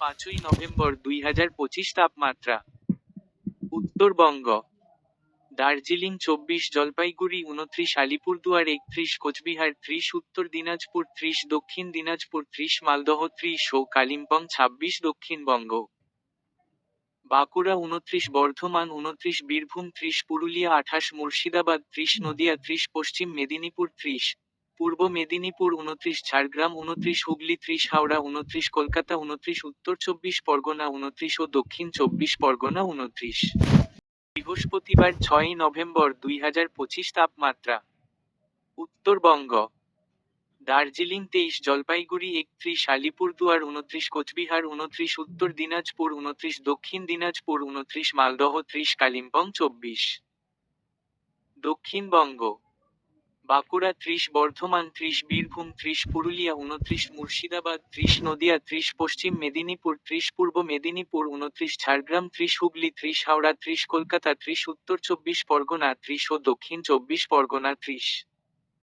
পাঁচই নভেম্বর দুই হাজার পঁচিশ তাপমাত্রা। উত্তরবঙ্গ, দার্জিলিং চব্বিশ, জলপাইগুড়ি উনত্রিশ, আলিপুরদুয়ার একত্রিশ, কোচবিহার ত্রিশ, উত্তর দিনাজপুর ত্রিশ, দক্ষিণ দিনাজপুর ত্রিশ, মালদহ ত্রিশ ও কালিম্পং ছাব্বিশ, দক্ষিণবঙ্গ। বাঁকুড়া উনত্রিশ, বর্ধমান উনত্রিশ, বীরভূম ত্রিশ, পুরুলিয়া আঠাশ, মুর্শিদাবাদ ত্রিশ, নদিয়া ত্রিশ, পশ্চিম মেদিনীপুর ত্রিশ। পূর্ব মেদিনীপুর উনত্রিশ, ঝাড়গ্রাম উনত্রিশ, হুগলি ত্রিশ, হাওড়া উনত্রিশ, কলকাতা উনত্রিশ, উত্তর চব্বিশ, পরগনা উনত্রিশ ও দক্ষিণ চব্বিশ, পরগনা উনত্রিশ। বৃহস্পতিবার ছয়ই নভেম্বর দুই হাজার পঁচিশ তাপমাত্রা। উত্তরবঙ্গ। দার্জিলিং তেইশ, জলপাইগুড়ি একত্রিশ, আলিপুরদুয়ার উনত্রিশ, কোচবিহার উনত্রিশ, উত্তর দিনাজপুর উনত্রিশ, দক্ষিণ দিনাজপুর উনত্রিশ, মালদহ ত্রিশ, কালিম্পং চব্বিশ। দক্ষিণবঙ্গ। বাঁকুড়া ত্রিশ, বর্ধমান ত্রিশ, বীরভূম ত্রিশ, পুরুলিয়া উনত্রিশ মুর্শিদাবাদ ত্রিশ, নদিয়া ত্রিশ, পশ্চিম মেদিনীপুর ত্রিশ, পূর্ব মেদিনীপুর উনত্রিশ ঝাড়গ্রাম ত্রিশ, হুগলি ত্রিশ, হাওড়া ত্রিশ, কলকাতা ত্রিশ, উত্তর চব্বিশ, পরগনা ত্রিশ ও দক্ষিণ চব্বিশ, পরগনা ত্রিশ।